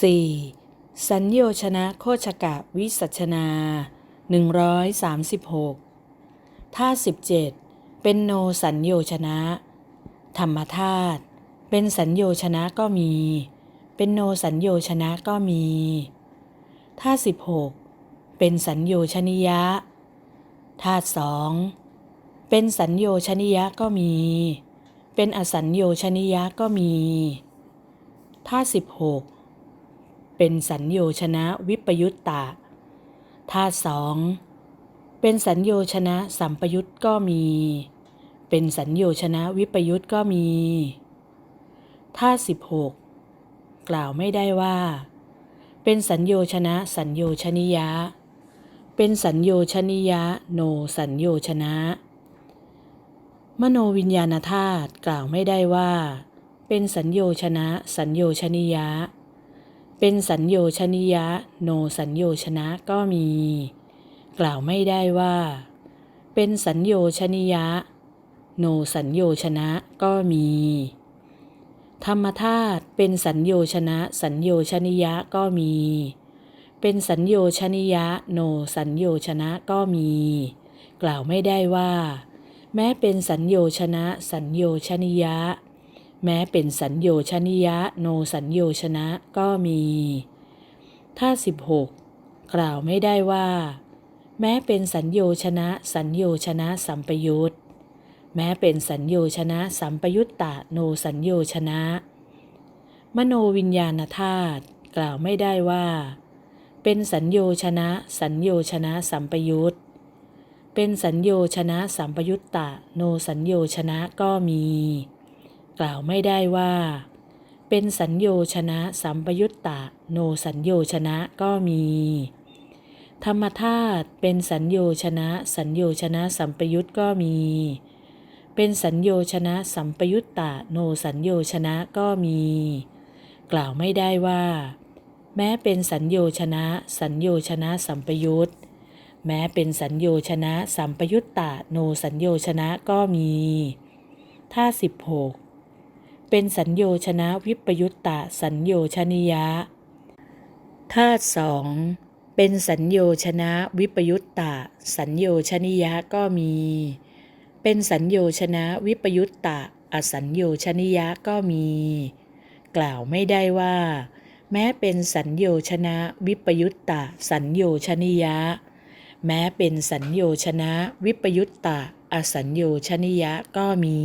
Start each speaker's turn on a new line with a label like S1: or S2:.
S1: 4. สัญโยชนะโคชกะวิสัชนา 136ท่า17 เป็นโนสัญโยชนะ ธรรมธาตุเป็นสัญโยชนะก็มี เป็นโนสัญโยชนะก็มีท่า16 เป็นสัญโยชนิยะธาตุสองเป็นสัญโยชนิยะก็มี เป็นอสัญโยชนิยะก็มีท่าสิบหก เป็นสัญโยชนะวิปยุตตะธาตุสองเป็นสัญโยชนะสัมปยุตก็มี เป็นสัญโยชนะวิปยุตก็มีท่าสิบหกกล่าวไม่ได้ว่า เป็นสัญโยชนะสัญโยชนิยะ เป็นสัญโยชนิยะโนสัญโยชนะ มโนวิญญาณธาตุกล่าวไม่ได้ว่า เป็นสัญโยชนะสัญโยชนิยะ เป็นสัญโยชนิยะ โนสัญโยชนะก็มี กล่าวไม่ได้ว่า เป็นสัญโยชนิยะ โนสัญโยชนะก็มี ธรรมธาตุเป็นสัญโยชนะ สัญโยชนิยะก็มี เป็นสัญโยชนิยะ โนสัญโยชนะก็มี กล่าวไม่ได้ว่า แม้เป็นสัญโยชนะ สัญโยชนิยะ แม้เป็นสัญโยชนิยะโนสัญโยชนะก็มีถ้า16กล่าวไม่ได้ว่า แม้เป็นสัญโยชนะ สัญโยชนะสัมปยุตแม้เป็นสัญโยชนะ สัมปยุตตะโนสัญโยชนะ มโนวิญญาณธาตุกล่าวไม่ได้ว่า เป็นสัญโยชนะ สัญโยชนะสัมปยุตเป็นสัญโยชนะสัมปยุตตะโนสัญโยชนะก็มี กล่าวไม่ได้ว่า เป็นสัญโยชนะสัมปยุตตะโนสัญโยชนะก็มี ธรรมธาตุเป็นสัญโยชนะ สัญโยชนะสัมปยุตก็มี เป็นสัญโยชนะสัมปยุตตะโนสัญโยชนะก็มี กล่าวไม่ได้ว่า แม้เป็นสัญโยชนะ สัญโยชนะสัมปยุตแม้เป็นสัญโยชนะ สัมปยุตตะโนสัญโยชนะก็มีท่าสิบหก เป็นสัญโยชนะวิปยุตตะสัญโยชนิยะธาตุสองเป็นสัญโยชนะวิปยุตตะ สัญโยชนิยะก็มี เป็นสัญโยชนะวิปยุตตะ อสัญโยชนิยะก็มี กล่าวไม่ได้ว่า แม้เป็นสัญโยชนะวิปยุตตะ สัญโยชนิยะ แม้เป็นสัญโยชนะวิปยุตตะ อสัญโยชนิยะก็มี